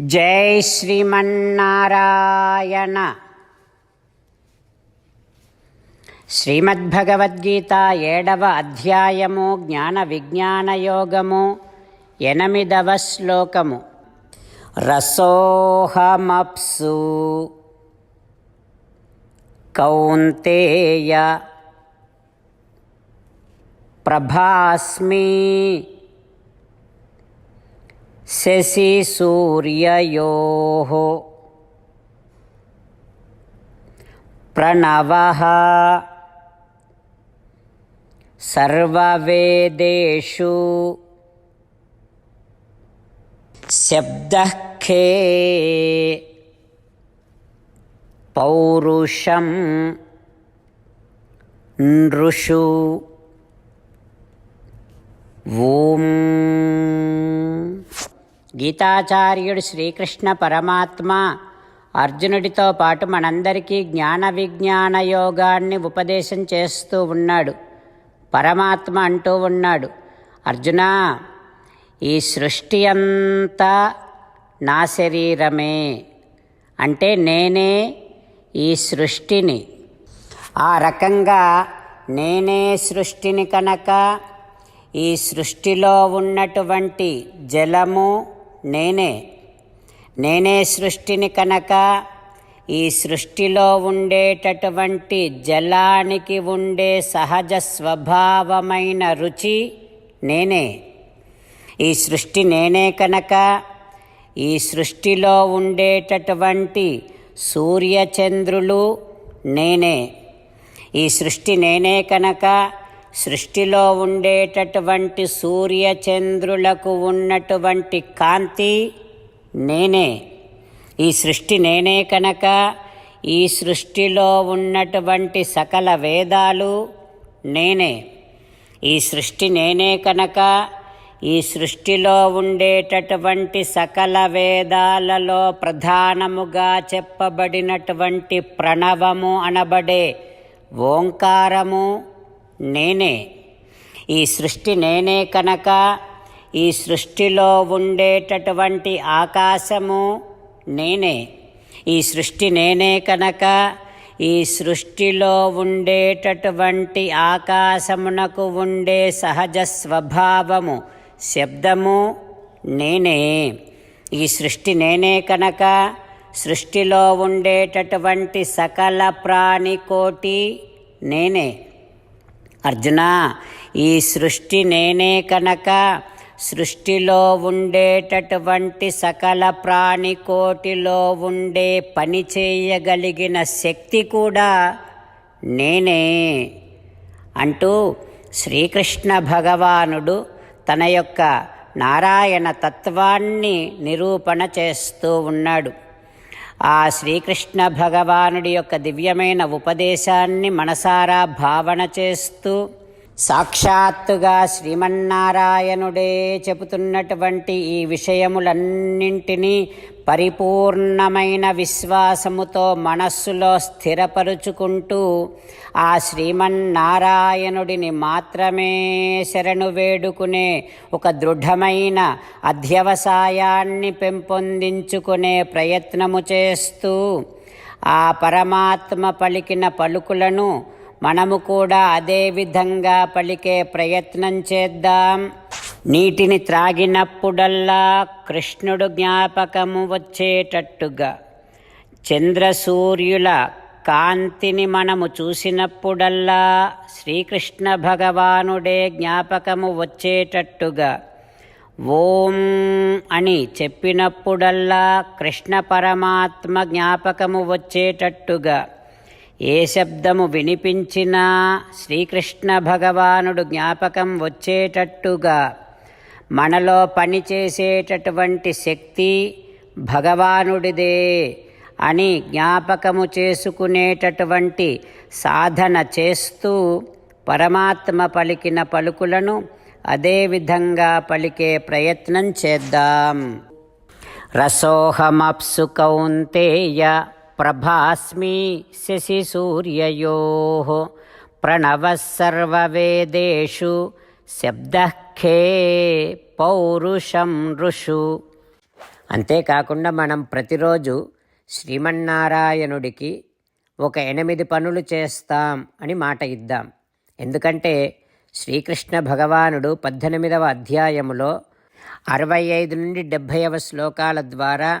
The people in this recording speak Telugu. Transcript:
జై శ్రీమన్నారాయణ. శ్రీమద్భగవద్గీత ఏడవ అధ్యాయము జ్ఞాన విజ్ఞాన యోగము ఎనిమిదవ శ్లోకము. రసోహమప్సు కౌంతేయ ప్రభాస్మి शशिसूर्ययोः प्रणवः सर्ववेदेषु शब्दः खे पौरुषं नृषु ఓం గీతాచార్యుడు శ్రీకృష్ణ పరమాత్మ అర్జునుడితో పాటు మనందరికీ జ్ఞాన విజ్ఞాన యోగాన్ని ఉపదేశం చేస్తూ ఉన్నాడు. పరమాత్మ అంటూ ఉన్నాడు. అర్జున ఈ సృష్టి అంతా నా శరీరమే. అంటే నేనే ఈ సృష్టిని. ఆ రకంగా నేనే సృష్టిని కనుక ఈ సృష్టిలో ఉన్నటువంటి జలము నేనే. నేనే సృష్టిని కనుక ఈ సృష్టిలో ఉండేటటువంటి జలానికి ఉండే సహజ స్వభావమైన రుచి నేనే. ఈ సృష్టి నేనే కనుక ఈ సృష్టిలో ఉండేటటువంటి సూర్యచంద్రులు నేనే. ఈ సృష్టి నేనే కనుక సృష్టిలో ఉండేటటువంటి సూర్యచంద్రులకు ఉన్నటువంటి కాంతి నేనే. ఈ సృష్టి నేనే కనుక. ఈ సృష్టిలో ఉన్నటువంటి సకల వేదాలు నేనే. ఈ సృష్టి నేనే కనుక. ఈ సృష్టిలో ఉండేటటువంటి సకల వేదాలలో ప్రధానముగా చెప్పబడినటువంటి ప్రణవము అనబడే ఓంకారము నేనే. ఈ సృష్టి నేనే కనుక ఈ సృష్టిలో ఉండేటటువంటి ఆకాశము నేనే. ఈ సృష్టి నేనే కనుక ఈ సృష్టిలో ఉండేటటువంటి ఆకాశమునకు ఉండే సహజ స్వభావము శబ్దము నేనే. ఈ సృష్టి నేనే కనుక సృష్టిలో ఉండేటటువంటి సకల ప్రాణికోటి నేనే. అర్జున ఈ సృష్టి నేనే కనుక. సృష్టిలో ఉండేటటువంటి సకల ప్రాణికోటిలో ఉండే పని చేయగలిగిన శక్తి కూడా నేనే. అంటూ శ్రీకృష్ణ భగవానుడు తన యొక్క నారాయణ తత్వాన్ని నిరూపణ చేస్తూ ఉన్నాడు. ఆ శ్రీకృష్ణ భగవానుడి యొక్క దివ్యమైన ఉపదేశాన్ని మనసారా భావన చేస్తూ సాక్షాత్తుగా శ్రీమన్నారాయణుడే చెబుతున్నటువంటి ఈ విషయములన్నింటినీ పరిపూర్ణమైన విశ్వాసముతో మనస్సులో స్థిరపరుచుకుంటూ ఆ శ్రీమన్నారాయణుడిని మాత్రమే శరణు వేడుకునే ఒక దృఢమైన అధ్యవసాయాన్ని పెంపొందించుకునే ప్రయత్నము చేస్తూ ఆ పరమాత్మ పలికిన పలుకులను మనము కూడా అదే విధంగా పలికే ప్రయత్నం చేద్దాం. నీటిని త్రాగినప్పుడల్లా కృష్ణుడు జ్ఞాపకము వచ్చేటట్టుగా. చంద్రసూర్యుల కాంతిని మనము చూసినప్పుడల్లా శ్రీకృష్ణ భగవానుడే జ్ఞాపకము వచ్చేటట్టుగా. ఓం అని చెప్పినప్పుడల్లా కృష్ణ పరమాత్మ జ్ఞాపకము వచ్చేటట్టుగా. ఏ శబ్దము వినిపించినా శ్రీకృష్ణ భగవానుడు జ్ఞాపకం వచ్చేటట్టుగా మనలో పనిచేసేటటువంటి శక్తి భగవానుడిదే అని జ్ఞాపకము చేసుకునేటటువంటి సాధన చేస్తూ పరమాత్మ పలికిన పలుకులను అదేవిధంగా పలికే ప్రయత్నం చేద్దాం. రసోహమప్సు కౌంతేయ ప్రభాస్మి శశిసూర్యయోः ప్రణవः అంతేకాకుండా మనం ప్రతిరోజు శ్రీమన్నారాయణుడికి ఒక ఎనిమిది పనులు చేస్తాం అని మాట ఇద్దాం. ఎందుకంటే శ్రీకృష్ణ భగవానుడు పద్దెనిమిదవ అధ్యాయములో అరవై ఐదు నుండి డెబ్భైవ శ్లోకాల ద్వారా